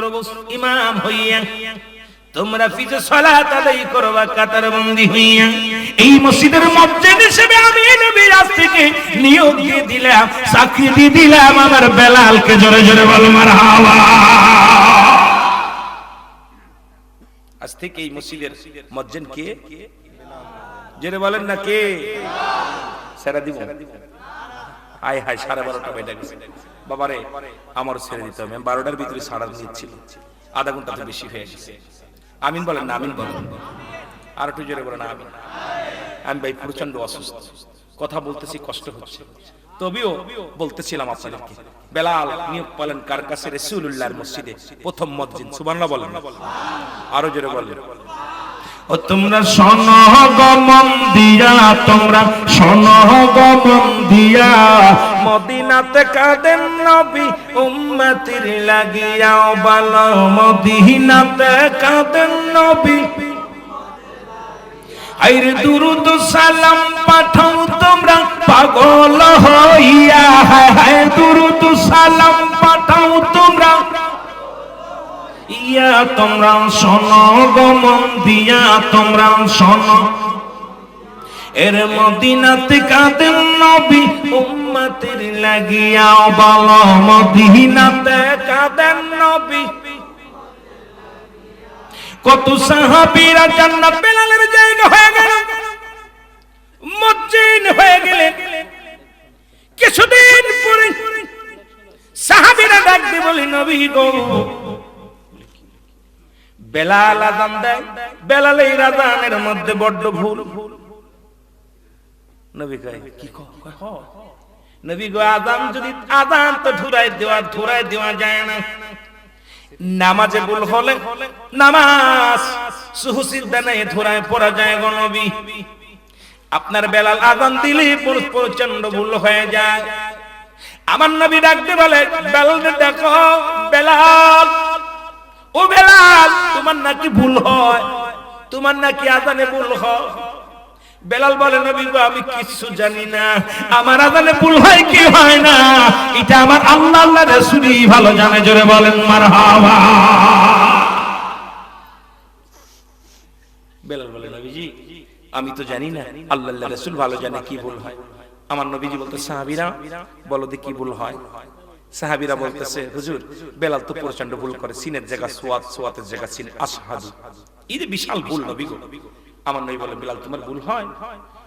করব, ইমাম হইয়া। তোমরা পিছে সালাত আদায় করবা কাতার হইয়া। এই মসজিদের মসজিদ হিসেবে আমি নবীর আজ থেকে নিয়োগ দিয়ে দিলাম, চাকরি দিয়ে দিলাম, আমার বেলালকে জোরে জোরে বল, মারহাবা। আজ থেকে এই মসজিদের মসজিদ কে? জোরে বলেন না কে? সেরা দিব। আয় হায়, সাড়ে বারোটা বেজে গেছে। বাবারে, আমার ছেড়ে দিতে হবে। বারোটার ভিতরে সাড়া দিচ্ছিল আধা ঘণ্টা তো বেশি হয়ে গেছে। আমিন বলেন না, আমিন বলেন। আর একটু জোরে বলেন, আমিন। আমি ভাই প্রচণ্ড অসুস্থ। কথা বলতেছি, কষ্ট হচ্ছে। তবেও বলতেছিলাম আপনাদেরকে, বেলাল নিয়োগ পালন কার কাছে? রসুল্লাহর মসজিদে, প্রথম মসজিদ। সুবান্লা বলেন। আরও জোরে বলেন। ও তোমরা সনগমন দিয়া তোমরা সনগমন দিয়া মদিনাতে কাদেন নবী, উম্মতির লাগিয়াও ভালো মদিনাতে কাদেন নবী। আইরে দুরুদ সালাম পাঠাও তোমরা, পাগল হইয়া। হায় হায় দুরুদ সালাম পাঠাও তোমরা ইয়া তোমরা শোনো গমন দিয়া, তোমরা শোনো। এর মদিনাতে কাদের নবী উম্মতের লাগিয়া বল, মদিনাতে কাদের নবী? কত সাহাবীরা জান্নাত বেলালের জায়গা হয়ে গেল, মসজিদ হয়ে গেলেন কিছুদিন পরে সাহাবীরা ডাক দিয়ে বলি, নবী গো বেলাল আজান দেয় বেলাল এই আজানের মধ্যে বড্ড ভুল। নবী কয়, কি নবী গো, আজান যদি আজান তো দেওয়া দেওয়া যায় না। নামাজে ভুল হলে নামাজ ধুরায় পড়া যায় গো নবী। আপনার বেলাল আজান দিলে প্রচণ্ড ভুল হয়ে যায়। আমার নবী ডাকতে বলে, বেলাল দেখো বেলাল। ও বেলাল, তোমার নাকি ভুল হয়। তোমার নাকি আজানে ভুল হয়। বেলাল বলে, নবী গো, আমি কিছু জানি না। আমার আজানে ভুল হয় কি হয় না? এটা আমার আল্লাহ আল্লাহ রাসূলই ভালো জানে। জোরে বলেন, মারহাবা। বেলাল বলে, নবীজি, আমি তো জানি না। আল্লাহ আল্লাহ রাসূল ভালো জানে কি ভুল হয়। আমার নবীজি বলতে, সাহাবীরা, বলো দি কি ভুল হয়। সাহাবীরা বলতেছে হুজুর বেলাল তো প্রচণ্ড ভুল করে সিনের জায়গা সোয়াত সোয়াতের জায়গা সিন আসহাদু এই যে বিশাল ভুল নবী গো। আমার নবী বলে বেলাল তোমার ভুল হয়?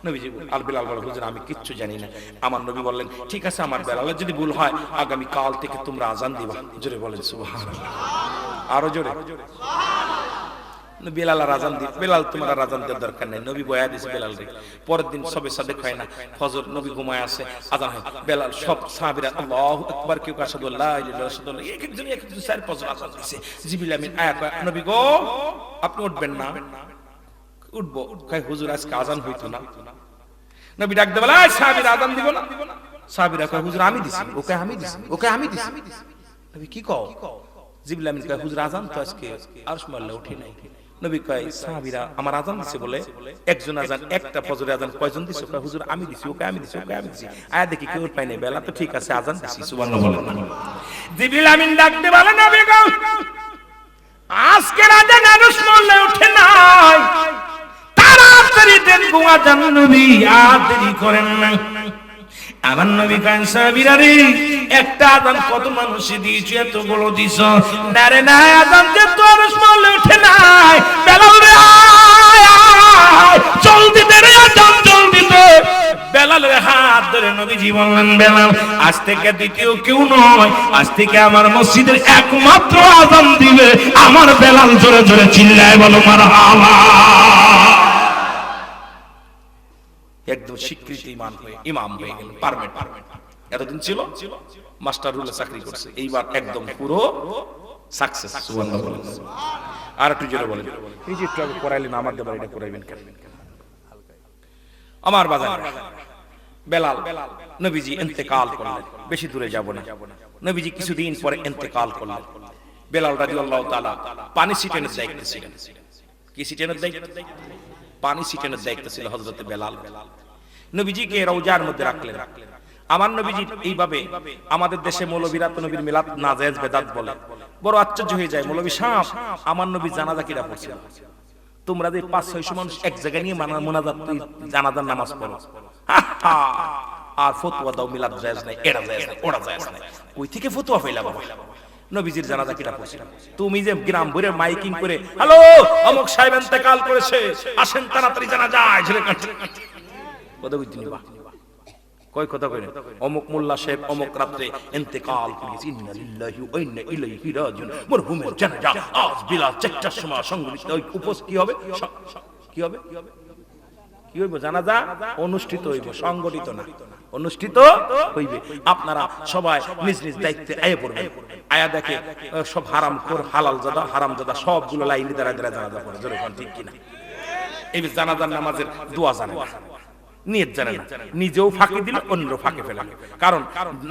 নবীজি আর বেলাল বলে হুজুর আমি কিচ্ছু জানি না। আমার নবী বললেন ঠিক আছে আমার বেলালের যদি ভুল হয় আগামী কাল থেকে তোমরা আজান দিবা। জোরে বলেন সুবহানাল্লাহ। আরও জোরে। বেলাল দি বেলাল তোমার আর আজান দেওয়ার দরকার নাই। নবী বয়া দিছে বেলাল রে। পরের দিন সবে সাদেক হয় না। ফজর নবী ঘুমায় আজান হয়। বেলাল সব সাহাবীরা আকবার কেউ আল্লাহ এক একজন এক একজন আজান দিছে। জিবরিল আমিন আয়া কয়, নবী গো আপনি উঠবেন না? উঠবো। হুজুর আজকে আজান হইতো না। নবী ডাক দেবেলা সাহাবীরা আজান দিব না। সাহাবীরা কয় হুজুর আমি দিছি। ওকে আমি দিছি। ওকে আমি দিছি। নবী কি কও? জিবরিল আমিন কয় হুজুর আজান তো আজকে আরশ মাল্লা উঠে নাই। নবী কয়, সাহাবীরা আমার আজান দিছে বলে, একজন আজান, একটা ফজরে আজান কয়জন দিছে? কয়, হুজুর, আমি দিছি, ওকে, আমি দিছি, ওকে, আমি দিছি। আয়া দেখি কেউ পাই নাই, বেলা তো ঠিক আছে, আজান দিছি, সুবহানাল্লাহ বলেন আমিন ডাকতে বলে, নবী গো আজকে আজান আরশ মাল্লা উঠে নাই। তাড়াতাড়ি দেন গোয়া জান নবী, আর দেরি করেন না। আমার নবী কান সাহাবীরা রে একটা আদান কত মানুষ দিয়েছে এত বড় দিছ। না রে না আদান যে তোর স্মলে উঠে নাই। বেলাল রে জলদি দে রে আদান জলদি বেলাল রে হাত ধরে নবীজি বললেন, বেলাল, আজ থেকে দ্বিতীয় কেউ নয়। আজ থেকে আমার মসজিদের একমাত্র আদান দিবে। আমার বেলাল জোরে জোরে চিল্লায় বলো, মারহাবা। একদম স্বীকৃতি ইমান হয়ে ইমাম হয়ে গেল পারমেন্ট এতদিন ছিল মাস্টার রুলে চাকরি করছে। এইবার একদম পুরো সাকসেস আর একটু জোরে বলেন। এই যে আগে করাইলেন আমার দেবার এটা করাইবেন কেন? আমার বাজার বেলাল নবীজি ইন্তেকাল করলেন। বেশি দূরে যাব না। নবীজি কিছুদিন পরে ইন্তেকাল করলেন। বেলাল রাদিয়াল্লাহু তাআলা পানি ছিটানোর দায়িত্ব ছিলেন। কি ছিটানোর দায়িত্ব? পানি ছিটানোর দায়িত্ব ছিল হযরত বেলাল। নবীজিকে রওজার মধ্যে রাখলেন। আমার নবীজি এইভাবে আমাদের দেশে মৌলবীরা তো নবীর মিলাদ বেদাত বলে। বড় আশ্চর্য হয়ে যায়, মৌলবী আমার নবী জানাজা কিরা পড়ছে তোমরা যে পাঁচ ছয়শো মানুষ এক জায়গায় নিয়ে মানা মোনাজাত জানাজার নামাজ পড়ো। আর ফতুয়া দাও, মিলাদ নাই জায়েজ নাই জায়েজ নাই। কই থেকে ফতুয়া পাইলা বাবা নবীজির জানাজা কিরা পড়ছে। তুমি যে গ্রাম ভরে মাইকিং করে, হ্যালো, অমুক সাহেব ইন্তেকাল করেছে, আসেন তাড়াতাড়ি জানা যায় ঝেড়ে কাটছে কথা বুঝতে নিবা? কয় কথা কই অমুক মোল্লা সাহেব অমুক রাত্রে ইন্তেকাল করেছে, ইন্না লিল্লাহি ওয়া ইন্না ইলাইহি রাজিউন, মরহুমের জানাজা, আজ বিলাল চারটার সময় সংগঠিত ওই উপস, কি হবে? কি হবে? কি হইব? জানাজা অনুষ্ঠিত হইব, সংগঠিত না। অনুষ্ঠিত হইবে। আপনারা সবাই নিজ নিজ দায়িত্বে আয়ে পড়বেন। আয়া দেখে সব হারাম কর হালাল জাদা, হারাম জাদা, সবগুলো লাইনে দাঁড়ায় দাঁড়ায় জানাজা পড়ে। জোরে ঠিক কিনা? এই জানাজার নামাজের দোয়া জানে নিয়ত জানে না। নিজেও ফাঁকি দিল অন্যও ফাঁকে ফেলে। কারণ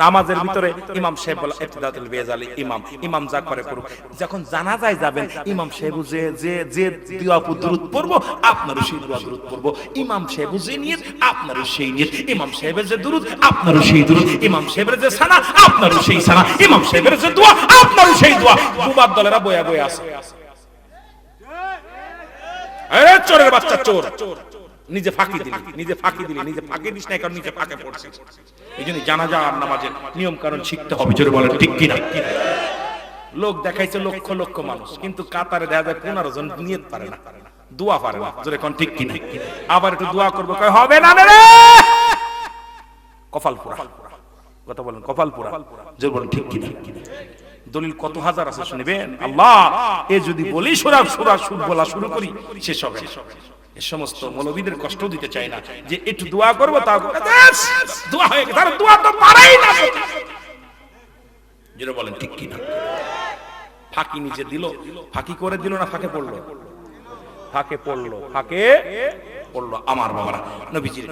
নামাজের ভিতরে ইমাম সাহেব বলে ইবতিদাতুল বেজালি ইমাম। ইমাম যা করে করুক। যখন জানাজায় যাবেন ইমাম সাহেব যে যে যে দোয়া দুরুদ পড়ব আপনারও সেই দোয়া দুরুদ পড়ব। ইমাম সাহেব যে নিয়ত আপনারও সেই নিয়ত। ইমাম সাহেবের যে দুরুদ আপনারও সেই দুরুদ। ইমাম সাহেবের যে সানা আপনারও সেই সানা। ইমাম সাহেবের যে দোয়া আপনারও সেই দোয়া। দুবার দলেরা বয়া বয়া আছে। আরে চোরের বাচ্চা চোর। নিজে ফাঁকি দিলি নিজে ফাঁকি দিলি নিজে ফাঁকি দিস না কারণ নিজে ফাঁকে পড়ছিস। এই জন্য জানাজা আর নামাজের নিয়ম কারণ শিখতে হবে। জোরে বলেন ঠিক কিনা? লোক দেখাইছে লক্ষ লক্ষ মানুষ কিন্তু কাতারে দেখা যায় পনেরো জন নিয়ে পারে না দোয়া পারে না। জোরে কোন ঠিক কিনা? আবার একটু দোয়া করব কয় হবে না রে কপাল পুরা কথা বলেন কপাল পুরা জোরে বলেন ঠিক কিনা? দলিল কত হাজার আছে শুনবেন? আল্লাহ এ যদি বলি সুরা সুরা সুর বলা শুরু করি শেষ হবে। সমস্ত মৌলবীদের কষ্ট দিতে চাই না। যে একটু দোয়া করব তা দোয়া তো না। যেটা বলেন, ঠিক কিনা? ফাঁকি নিজে দিল। ফাঁকি করে দিল না ফাঁকে পড়ল? ফাঁকে পড়ল ফাঁকে পড়ল। আমার বাবারা নবীজির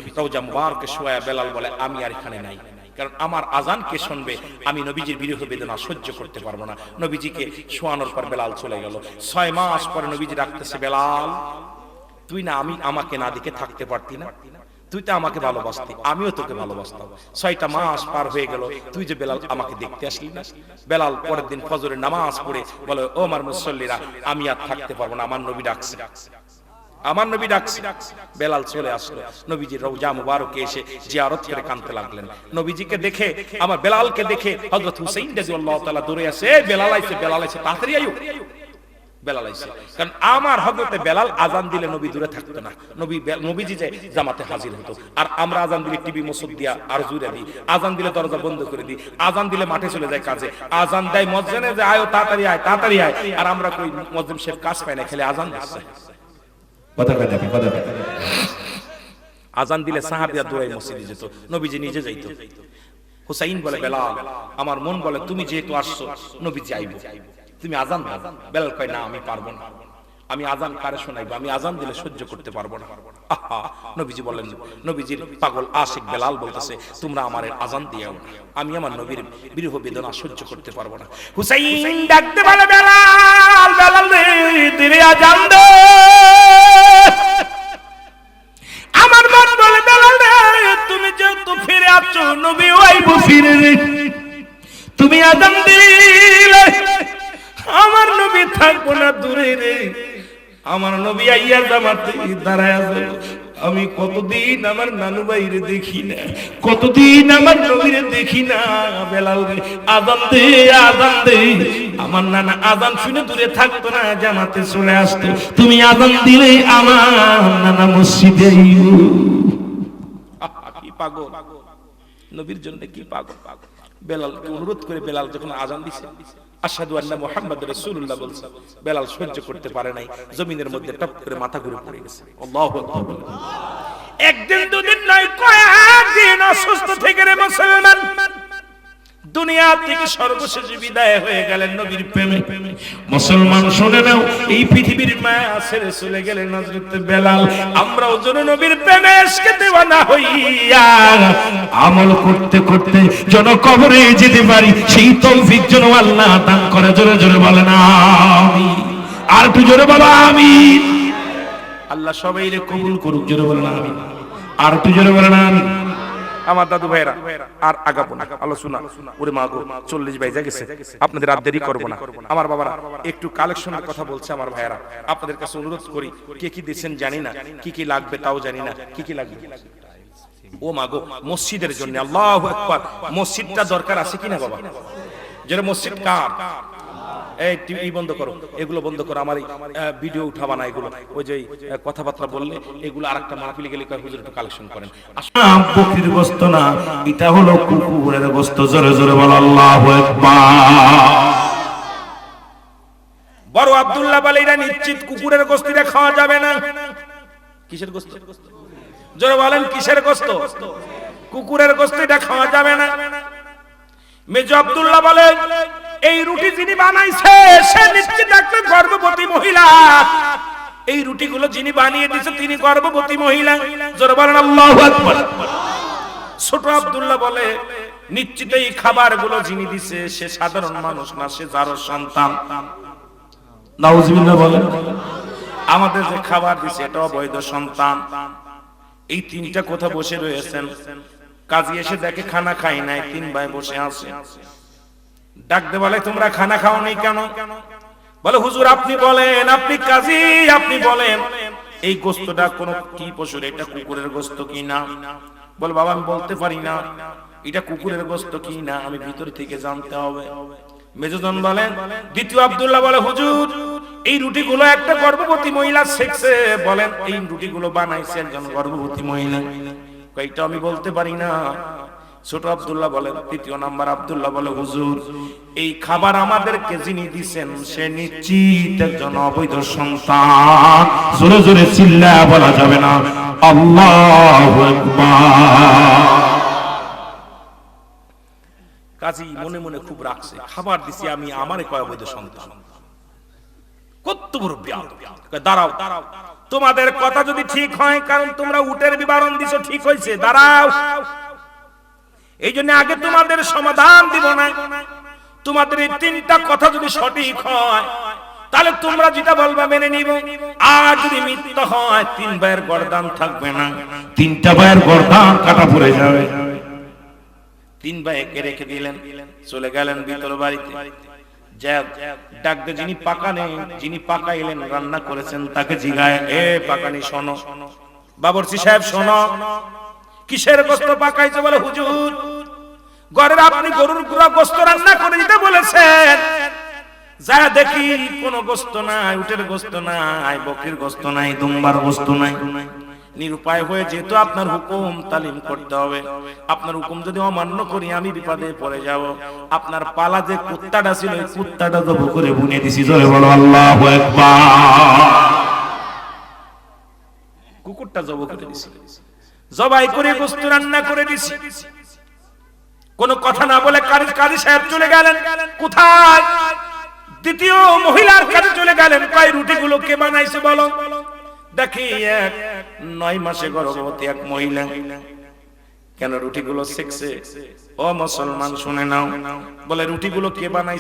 বেলাল বলে, আমি আর এখানে নাই। কারণ আমার আজান কে শুনবে? আমি নবীজির বিরহ বেদনা সহ্য করতে পারব না। নবীজিকে শোয়ানোর পর বেলাল চলে গেল। ছয় মাস পরে নবীজি রাখতেছে বেলাল তুই না, আমি আমাকে না দেখে থাকতে পারতি না। তুই তো আমাকে ভালোবাসতি, আমিও তোকে ভালোবাসতাম। ছয়টা মাস পার হয়ে গেল, তুই যে বেলাল আমাকে দেখতে আসলি না। বেলাল পরের দিন ফজরের নামাজ পড়ে বলে, ও আমার মুসল্লিরা, আমি আর থাকতে পারব না, আমার নবী ডাকছে। আমার নবী ডাকছে। বেলাল চলে আসলো। নবীজি রওজা মুবারকে এসে জিয়ারত করে কানতে লাগলেন। নবীজিকে দেখে, আমার বেলালকে দেখে হযরত হুসাইন রাদিয়াল্লাহু তাআলা আসে "এই বেলাল আইছে বেলাল আইছে, তাড়াতাড়ি আইও বেলাল কারণ আমার হযরতে বেলাল আজান দিলে নবী দূরে থাকতো না। নবী নবীজি যে জামাতে হাজির হতো। আর আমরা আজান দিলে টিভি দিয়া আর জুড়ে দিই। আজান দিলে দরজা বন্ধ করে দিই। আজান দিলে মাঠে চলে যায় কাজে। আজান দেয় মসজিদে যে আয়ো তাড়াতাড়ি আয় তাড়াতাড়ি আয়। আর আমরা কই মসজিদ কাজ পাই না খেলে আজান দিচ্ছে। কথা কয় নাকি কথা আজান দিলে সাহাবিয়া মসজিদে যেত। নবীজি নিজে যাইতো। হুসাইন বলে বেলাল আমার মন বলে তুমি যেহেতু আসছো নবীজি আইব। তুমি আজান দাও। বেলাল কয়, না, আমি পারব না। আমি আজান কারে শোনাইবো? আমি আজান দিলে সহ্য করতে পারব না। নবীজি বলেন, নবীজির পাগল আশিক বেলাল বলতেছে, তোমরা আমার আজান দিও না। আমি আমার নবীর বিরহ বেদনা সহ্য করতে পারব না। হুসাইন ডাকতে বলে বেলাল বেলাল রে, দিলে আজান দে। আমার মন বলে, বেলাল রে, তুমি যেহেতু ফিরে আসছো নবী আইব ফিরে তুমি আজান দিলে আমার নবী আমার নবী আইয়া জামাতে দাঁড়ায় আছে। আমি কতদিন আমার নানু বাইরে দেখি না, কতদিন আমার নবীরে দেখি না, বেলাল রে, আজান দে আজান দে। আমার নানা আজান শুনে দূরে থাকতো না, জামাতে চলে আসতো। তুমি আজান দিলে আমার নানা মসজিদে। কি পাগল। নবীর জন্য কি পাগল। বেলালকে অনুরোধ করে বেলাল যখন আজান দিছে আসাদু আল্লাহ মুহাম্মদ রাসূলুল্লাহ বলছে, বেলাল সহ্য করতে পারে নাই, জমিনের মধ্যে টপ করে মাথা ঘুরে পড়ে গেছে। একদিন দুদিন নয় কয়েকদিন অসুস্থ থেকে রে মুসলমান? দুনিয়া থেকে সর্বশেষ বিদায় হয়ে গেলেন নবীর প্রেমে। মুসলমান, শুনে নাও, এই পৃথিবীর মায়া ছেড়ে চলে গেলেন হযরত বেলাল। আমরাও যেন নবীর প্রেমে এসকে দেওয়ানা হইয়া আমল করতে করতে যেন কবরে যেতে পারি, সেই তৌফিক যেন আল্লাহ দান করে। জোরে জোরে বলে না আমি আর একটু জোরে বলো আমি আল্লাহ সবাই রে কবুল করুক, জোরে বলে না আমি আর একটু জোরে বলে না আমি আমার দাদু ভাইরা আর আগাবো না। আলোচনা ওরে মা গো, চল্লিশ বাইজা গেছে, আপনাদের আর দেরি করব না। আমার বাবারা, একটু কালেকশনের কথা বলছে আমার ভাইয়ারা। আপনাদের কাছে অনুরোধ করি, কে কি দিচ্ছেন জানি না, কি কি লাগবে তাও জানি না, কি কি লাগবে? ও মাগো মসজিদের জন্য, আল্লাহ একবার মসজিদটা দরকার আছে কিনা বাবা? যেটা মসজিদ কার? এই টিভি বন্ধ করো এগুলো বন্ধ করো আমার ভিডিও উঠাবা না এগুলো। ওই যে কথাবার্তা বললে এগুলো আরেকটা মাহফিলে গেলে কয় হুজুর একটু কালেকশন করেন। আসলে বকরির গোস্ত না এটা হলো কুকুরের গোস্ত জোরে জোরে বল আল্লাহ বড় আব্দুল্লাহ বলে এটা নিশ্চিত কুকুরের গোস্তিটা খাওয়া যাবে না। কিসের গোস্ত জোরে বলেন কিসের গোস্ত কুকুরের গোস্তিটা খাওয়া যাবে না। মেজো আব্দুল্লাহ বলে এই রুটি যিনি বানাইছে, সে নিশ্চিত একটা গর্ভবতী মহিলা। এই রুটিগুলো যিনি বানিয়ে দিয়েছে তিনি গর্ভবতী মহিলা। জোরে বলেন, আল্লাহু আকবার। ছোট আব্দুল্লাহ বলে, নিশ্চিত এই খাবারগুলো যিনি দিছে, সে সাধারণ মানুষ না, সে যারও সন্তান। নাউজুবিল্লাহ বলেন, আমাদের যে খাবার দিছে, এটা অবৈধ সন্তান। এই তিনটা কথা বসে রয়েছেন। কাজী এসে দেখে খানা খাই নাই, তিন ভাই বসে আছে। ডাকতে বলে, তোমরা খানা খাওনি কেন? বলে, হুজুর, আপনি বলেন, আপনি কাজী, আপনি বলেন। এই গোস্তটা কোন কি পশুর, এটা কুকুরের গোস্ত কি না? বলে, বাবা, আমি বলতে পারি না। এটা কুকুরের গোস্ত কি না? আমি ভিতর থেকে জানতে হবে। মেজজন বলেন দ্বিতীয় আব্দুল্লাহ বলে, হুজুর, এই রুটিগুলো একটা গর্ভবতী মহিলা শেখছে। বলেন, এই রুটিগুলো বানাইছে একজন গর্ভবতী মহিলা। কইটা আমি বলতে পারি না। ছোট আব্দুল্লাহ বলেন, তৃতীয় নাম্বার আব্দুল্লাহ বলে, হুজুর, এই খাবার আমাদেরকে যিনি দিছেন, সে নিশ্চিত একজন অবৈধ সন্তান। জোরে জোরে চিল্লা বলা যাবে না। আল্লাহ কাজী মনে মনে খুব রাখছে খাবার দিছি আমি, আমারে কয় অবৈধ সন্তান? কত বড় দাঁড়াও দাঁড়াও, তোমাদের কথা যদি ঠিক হয়, কারণ তোমরা উটের বিবরণ দিছো, ঠিক হয়েছে দাঁড়াও। এই জন্য আগে তোমাদের সমাধান দিব না। তোমাদের এই তিনটা কথা যদি সঠিক হয়, তাহলে তোমরা যেটা বলবা মেনে নিব। আর যদি মিথ্যা হয়, তিন ভাইয়ের গরদান থাকবে না। তিনটা ভাইয়ের গর্দান কাটা পড়ে যাবে। তিন ভাইকে রেখে দিলেন, চলে গেলেন ভিতর বাড়িতে। ডাকতে যিনি পাকানে যিনি পাকাইলেন রান্না করেছেন, তাকে জিগায়। এ পাকানি, শোনো। বাবরচি সাহেব, শোনো। কিসের গোস্ত পাকাইছে বলে হুজুর? ঘরের আপনি গরুর গুড়া গোস্ত রান্না করে দিতে বলেছেন। যা দেখি কোন গোস্ত নাই, উটের গোস্ত নাই বকরির গোস্ত নাই, দুম্বার গোস্ত নাই, নিরুপায় হয়ে যেহেতু আপনার হুকুম তালিম করতে হবে। আপনার হুকুম যদি অমান্য করি, আমি বিপদে পড়ে যাব। আপনার পালা যে কুত্তাটা ছিল, এই কুত্তাটা জব করে বুনে দিছি, জোরে বলো, আল্লাহ কুকুরটা জব করে দিছি। জবাই করে গোস্ত রান্না করে দিছি। কোন কথা না বলে কারি সাহেব চলে গেলেন। কোথায়? দ্বিতীয় মহিলার কাছে চলে গেলেন। কয়, রুটিগুলো কে বানাইছে বলো? দেখি এক, নয় মাসে গর্ভবতী এক মহিলা। কেন রুটিগুলো শিখছে? ও মুসলমান, শুনে নাও। বলে, রুটিগুলো কে বানাইছে?